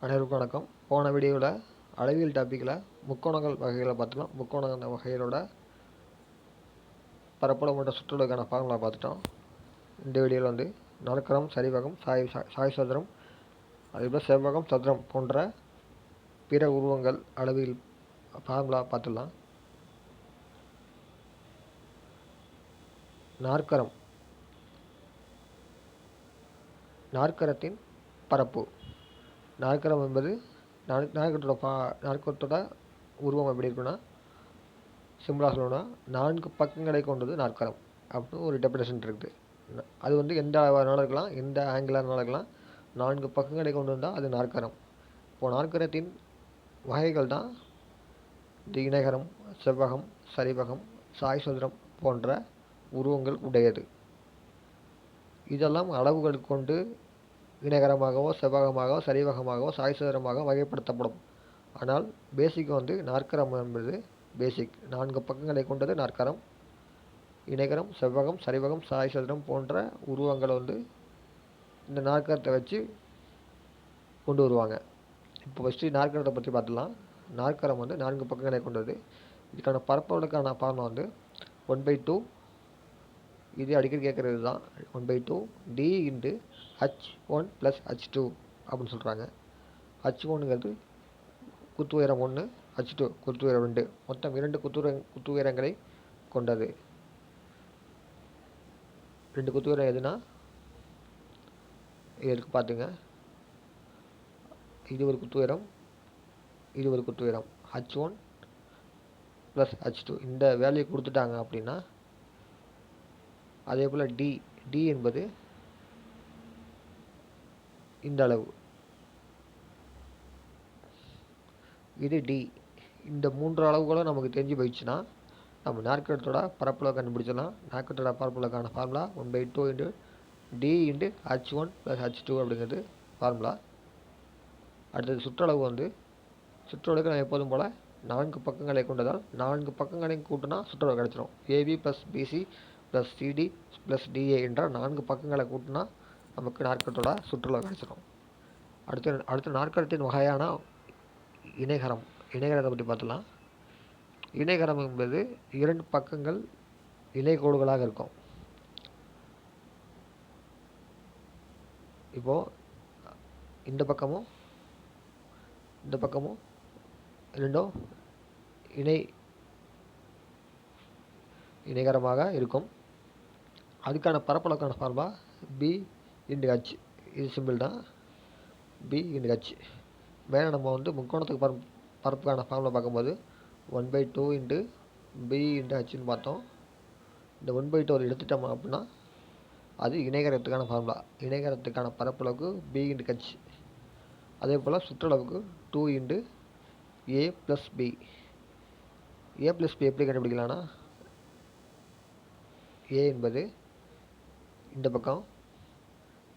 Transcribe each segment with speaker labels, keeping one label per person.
Speaker 1: அனைவருக்கும் வணக்கம். போன வீடியோவில் அளவியல் டாப்பிக்கில் முக்கோணங்கள் வகைகளை பார்த்துட்டோம் முக்கோணங்கள் வகைகளோட பரப்பளவு மற்றும் சுற்றுலாக்கான ஃபார்முலா பார்த்துட்டோம். இந்த வீடியோவில் வந்து நடுக்கரம் சரிவகம் சாய் சா- சாய் சதுரம் அதேபோல் செவ்வகம் சதுரம் போன்ற பிற உருவங்கள் அளவில் ஃபார்முலா பார்த்துடலாம். நாற்கரம். நாற்கரத்தின் பரப்பு. நாற்கரம் என்பது நாற் நாற்கரத்தோட பா நாற்கரத்தோட உருவம் எப்படி இருக்குன்னா சிம்பிளாக சொல்லணும்னா நான்கு பக்கங்களை கொண்டது நாற்கரம் அப்படின்னு ஒரு டெபினேஷன் இருக்குது. அது வந்து எந்த அளவானாலும் இருக்கலாம் எந்த ஆங்கிளானாலும் இருக்கலாம். நான்கு பக்கங்களை கொண்டு வந்தால் அது நாற்கரம். இப்போது நாற்கரத்தின் வகைகள் தான் இது இணைகரம் செவ்வகம் சரிவகம் சாய் சதுரம் போன்ற உருவங்கள் உடையது. இதெல்லாம் அளவுகள் கொண்டு இணைகரமாகவோ செவ்வகமாகவோ சரிவகமாகவோ சாய்சதுரமாகவோ வகைப்படுத்தப்படும். ஆனால் பேசிக் வந்து நாற்கரம் என்பது பேசிக் நான்கு பக்கங்களை கொண்டது நாற்கரம். இணைகரம் செவ்வகம் சரிவகம் சாய்சதுரம் போன்ற உருவங்களை வந்து இந்த நாற்கரத்தை வச்சு கொண்டு வருவாங்க. இப்போ ஃபஸ்ட்டு நாற்கரத்தை பற்றி பார்த்துலாம் நாற்கரம் வந்து நான்கு பக்கங்களை கொண்டது. இதுக்கான பரப்பளவுக்கான ஃபார்முலா வந்து ஒன் பை டூ இது அடிக்கடி கேட்குறது தான் one by two D into H one plus H two அப்படின்னு சொல்கிறாங்க ஹச் ஒன்னுங்கிறது குத்து உயரம் ஒன்று ஹச் டூ குத்து உயரம் ரெண்டு. மொத்தம் இரண்டு குத்து உயர- குத்து உயரங்களை கொண்டது. ரெண்டு குத்து உயரம் எதுனா? இதற்கு பார்த்துங்க இது ஒரு குத்து உயரம் இது ஒரு குத்து உயரம். H one plus H two இந்த வேல்யூ கொடுத்துட்டாங்க அப்படின்னா அதே போல் டி டி என்பது இந்த அளவு. இது டி இந்த மூன்று அளவுகளும் நமக்கு தெரிஞ்சு போயிடுச்சுன்னா நம்ம நாற்கரத்தோட பரப்பளவு கண்டுபிடிச்சிடலாம். நாற்கரத்தோட பரப்பளவுக்கான formula one by two into D into H one plus H two அப்படிங்கிறது ஃபார்முலா அடுத்தது சுற்றளவு வந்து சுற்றளவுக்கு நான் எப்போதும் போல் நான்கு பக்கங்களை கொண்டதால் நான்கு பக்கங்களையும் கூட்டினா சுற்றளவு கிடச்சிரும். A B plus B C plus C D plus D A என்ற நான்கு பக்கங்களை கூட்டினா நமக்கு நாற்கரத்தோட சுற்றுலா கிடச்சிரும் அடுத்து அடுத்து நாற்கரத்தின் வகையான இணைகரம் இணைகரத்தை பற்றி பார்த்துலாம் இணைகரம் என்பது இரண்டு பக்கங்கள் இணைகோடுகளாக இருக்கும். இப்போது இந்த பக்கமும் இந்த பக்கமும் ரெண்டும் இணை இணைகரமாக இருக்கும். அதுக்கான பரப்பளவுக்கான ஃபார்முலா பி இன்டு ஹச் இது சிம்பிள் தான். பி இன்டு ஹச் மேலே நம்ம வந்து முக்கோணத்துக்கு பரப்பு பரப்புக்கான ஃபார்முலா பார்க்கும்போது one by two into B into ஹச்னு பார்த்தோம். இந்த ஒன் பை டூ எடுத்துட்டோம் அப்படின்னா அது இணைகரத்துக்கான ஃபார்முலா இணைகரத்துக்கான பரப்பளவுக்கு பி இன்டு ஹச் அதே போல் சுற்றளவுக்கு two into A plus B A plus B எப்படி கண்டுபிடிக்கலாம்னா ஏ என்பது இந்த பக்கம்.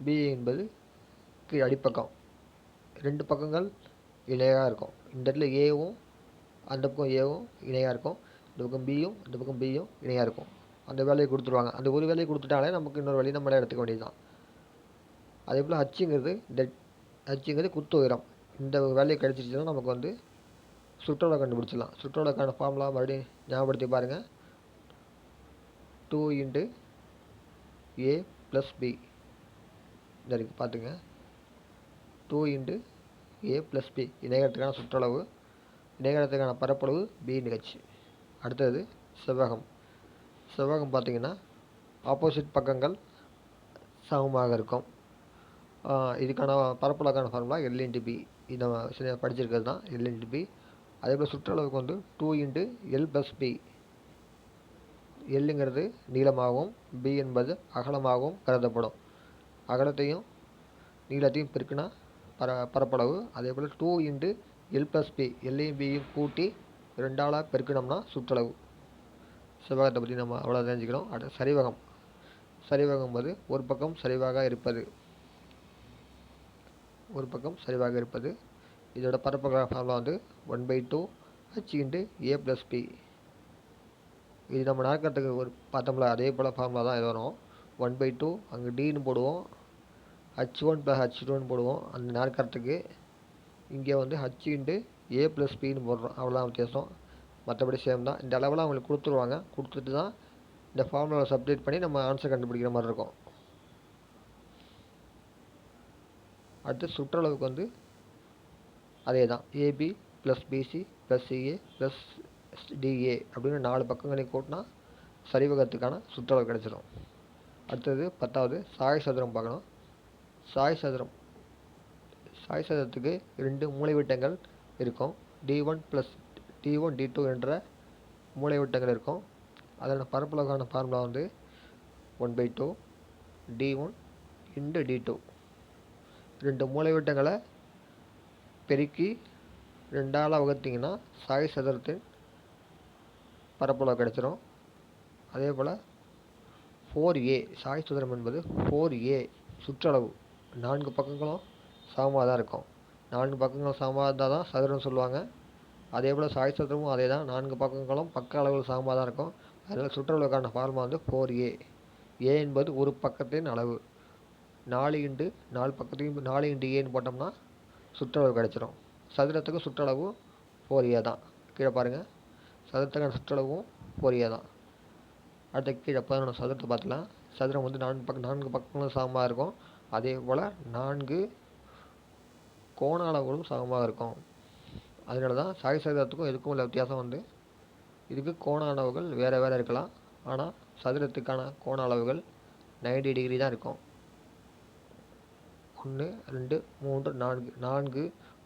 Speaker 1: பி என்பது கீழ் அடிப்பக்கம். ரெண்டு பக்கங்கள் இணையாக இருக்கும். இந்த இடத்துல ஏவும் அந்த பக்கம் ஏவும் இணையாக இருக்கும். இந்த பக்கம் பியும் இந்த பக்கம் பியும் இணையாக இருக்கும். அந்த வேலையை கொடுத்துருவாங்க. அந்த ஒரு வேலையை கொடுத்துட்டாலே நமக்கு இன்னொரு வழி நம்மளே எடுத்துக்க வேண்டியதுதான். அதே போல் ஹச்சுங்கிறது இந்த ஹச்சுங்கிறது குத்து உயரம். இந்த வேலையை கிடச்சிருச்சுன்னா நமக்கு வந்து சுற்றோட கண்டுபிடிச்சிடலாம். சுற்றளவுக்கான ஃபார்முலா மறுபடியும் ஞாபகப்படுத்தி பாருங்கள் two into A plus B இந்த இருக்குது பார்த்துங்க two into A plus B இணையகரத்துக்கான சுற்றளவு இணையகரத்துக்கான பரப்பளவு பி நிகழ்ச்சி அடுத்தது செவ்வகம். செவ்வகம் பார்த்தீங்கன்னா ஆப்போசிட் பக்கங்கள் சமமாக இருக்கும். இதுக்கான பரப்பளவுக்கான ஃபார்முலா எல் இன்ட்டு பி இது நம்ம படிச்சிருக்கிறது தான் எல் இன்ட்டு பி அதே போல் சுற்றளவுக்கு வந்து two into L plus B எல்லுங்கிறது நீளமாகவும் பி என்பது அகலமாகவும் கருதப்படும். அகலத்தையும் நீளத்தையும் பெருக்கினா பர பரப்பளவு. அதே போல் two into L plus B எல்லையும் பியும் கூட்டி ரெண்டாளாக பெருக்கினோம்னா சுற்றளவு. செவ்வகத்தை பற்றி நம்ம அவ்வளோ தெரிஞ்சுக்கிறோம் அடுத்து சரிவகம். சரிவகம் என்பது ஒரு பக்கம் சரிவாக இருப்பது. ஒரு பக்கம் சரிவாக இருப்பது. இதோட பரப்பளவு ஃபார்முலா வந்து one by two H into A plus B இது நம்ம நாற்கரத்துக்கு ஒரு பார்த்தோம்ல அதே போல் ஃபார்முலா தான் இது வரும். ஒன் பை டூ அங்கே டின்னு போடுவோம். ஹச் ஒன் ப்ளஸ் ஹச் டூன்னு போடுவோம். அந்த நாற்கரத்துக்கு இங்கே வந்து ஹச் இன்ட்டு ஏ ப்ளஸ் பின்னு போடுறோம். அவ்வளோதான் வித்தியாசம். மற்றபடி சேம் தான். இந்த அளவில் அவங்களுக்கு கொடுத்துருவாங்க. கொடுத்துட்டு தான் இந்த ஃபார்முலாவை சப்ஸ்டியூட் பண்ணி நம்ம ஆன்சர் கண்டுபிடிக்கிற மாதிரி இருக்கும். அடுத்து சுற்றளவுக்கு வந்து அதே தான் A B plus B C plus C A plus D A அப்படின்னு நாலு பக்கங்களையும் கூட்டினா சரிவகத்துக்கான சுற்றளவு கிடச்சிரும். அடுத்தது பத்தாவது சாய் சதுரம் பார்க்கணும். சாய் சதுரம் சாய் சதுரத்துக்கு ரெண்டு மூளைவிட்டங்கள் இருக்கும். D one plus D one D two என்ற மூளைவிட்டங்கள் இருக்கும். அதோட பரப்பளவுக்கான ஃபார்முலா வந்து one by two D one into D two ரெண்டு மூளைவிட்டங்களை பெருக்கி ரெண்டால் வகுத்தீங்கன்னா சாய் சதுரத்தின் பரப்பளவு கிடச்சிரும். அதே போல் ஃபோர் ஏ சாய் சதுரம் என்பது ஃபோர் ஏ சுற்றளவு. நான்கு பக்கங்களும் சமமாக தான் இருக்கும். நான்கு பக்கங்களும் சமமாக இருந்தால் தான் சதுரம் சொல்லுவாங்க. அதே போல் சாய் சதுரமும் அதே தான். நான்கு பக்கங்களும் பக்க அளவில் சமமாக தான் இருக்கும். அதனால் சுற்றளவுக்கான ஃபார்முலா வந்து ஃபோர் ஏ ஏ என்பது ஒரு பக்கத்தின் அளவு. நாலு இண்டு நாலு பக்கத்தையும் நாலு இண்டு ஏன்னு போட்டோம்னா சுற்றளவு கிடச்சிரும். சதுரத்துக்கு சுற்றளவு ஃபோர் ஏ தான். கீழே பாருங்கள் சதுரத்துக்கான சுற்றளவும் ஃபோர் தான். அடுத்த கீழே பதினொன்று சதுரத்தை பார்த்துலாம் சதுரம் வந்து நான்கு பக்கம் நான்கு பக்கங்களும் சமமாக இருக்கும். அதே போல் நான்கு கோண அளவுகளும் சமமாக இருக்கும். அதனால தான் சாய் சதுரத்துக்கும் இதுக்கும் உள்ள வித்தியாசம் வந்து இதுக்கு கோண அளவுகள் வேறு வேறு இருக்கலாம். ஆனால் சதுரத்துக்கான கோண அளவுகள் நைன்டி டிகிரி தான் இருக்கும். ஒன்று ரெண்டு மூன்று நான்கு நான்கு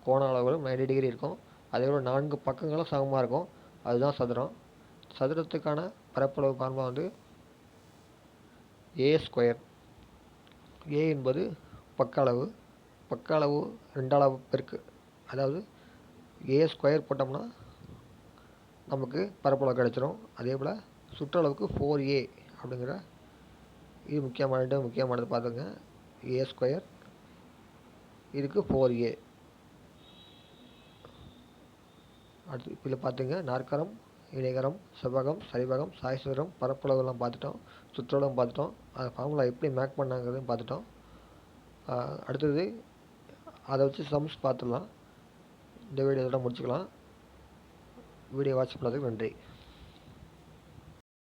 Speaker 1: கோண அளவுகளும் நைன்டி டிகிரி இருக்கும். அதே போல் நான்கு பக்கங்களும் சமமாக இருக்கும். அதுதான் சதுரம். சதுரத்துக்கான பரப்பளவு ஃபார்முலா வந்து ஏ ஸ்கொயர் ஏ என்பது பக்க அளவு. பக்க அளவு ரெண்டளவு பெருக்கு. அதாவது ஏ ஸ்கொயர் போட்டோம்னா நமக்கு பரப்பளவு கிடச்சிரும். அதே போல் சுற்றளவுக்கு ஃபோர் ஏ அப்படிங்கிற இது முக்கியமானது முக்கியமானது பார்த்துங்க ஏ ஸ்கொயர் இதுக்கு ஃபோர் ஏ அடுத்து இதில் பார்த்துங்க. நாற்கரம் இணைகரம் செவ்வகம் சரிவகம் சாய்சதுரம் பரப்பளவுலாம் பார்த்துட்டோம். சுற்றளவும் பார்த்துட்டோம். அது ஃபார்முலா எப்படி மேக் பண்ணாங்கிறதையும் பார்த்துட்டோம். அடுத்தது அதை வச்சு சம்ஸ் பார்த்துடலாம். இந்த வீடியோ இதோட முடிச்சுக்கலாம். வீடியோ வாட்ச் பண்ணதுக்கு நன்றி.